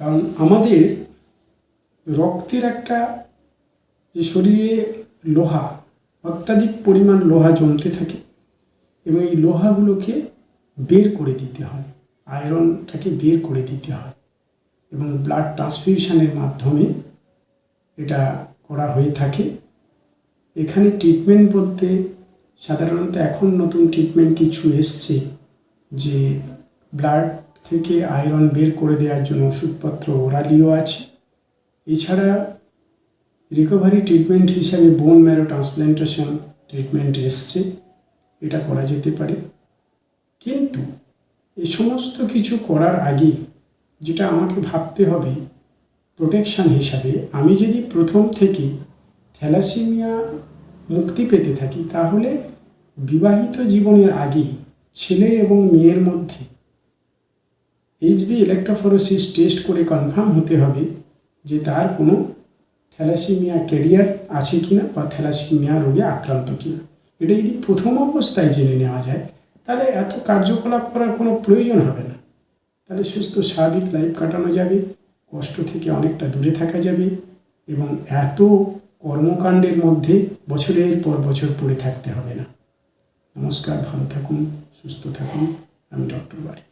কারণ আমাদের রক্তের একটা যে শরীরে লোহা, অত্যাধিক পরিমাণ লোহা জমতে থাকে এবং এই লোহাগুলোকে বের করে দিতে হয়, আয়রনটাকে বের করে দিতে হয় এবং ব্লাড ট্রান্সফিউশনের মাধ্যমে এটা করা হয়ে থাকে। এখানে ট্রিটমেন্ট বলতে সাধারণত এখন নতুন ট্রিটমেন্ট কিছু এসছে যে ব্লাড থেকে আয়রন বের করে দেওয়ার জন্য ওষুধপত্র, ওরালিও আছে। এছাড়া রিকভারি ট্রিটমেন্ট হিসাবে বোন ম্যারো ট্রান্সপ্ল্যান্টেশন ট্রিটমেন্ট এসছে। এটা করা যেতে পারে। কিন্তু এই সমস্ত কিছু করার আগে যেটা আমাকে ভাবতে হবে প্রোটেকশন হিসাবে আমি যদি প্রথম থেকে থ্যালাসেমিয়া মুক্তি পেতে থাকি, তাহলে বিবাহিত জীবনের আগে ছেলে এবং মেয়ের মধ্যে এইচবি ইলেকট্রোফোরোসিস টেস্ট করে কনফার্ম হতে হবে যে তার কোনো থ্যালাসেমিয়া ক্যারিয়ার আছে কিনা বা থ্যালাসেমিয়া রোগে আক্রান্ত কিনা। এটা যদি প্রথম অবস্থায় জেনে নেওয়া যায়, তাহলে এত কার্যকলাপ করার কোনো প্রয়োজন হবে না। তাহলে সুস্থ, স্বাভাবিক লাইফ কাটানো যাবে, কষ্ট থেকে অনেকটা দূরে থাকা যাবে এবং এত কর্মকাণ্ডের মধ্যে বছরের পর বছর পড়ে থাকতে হবে না। নমস্কার, ভালো থাকুন, সুস্থ থাকুন। আমি ডক্টর বাড়ি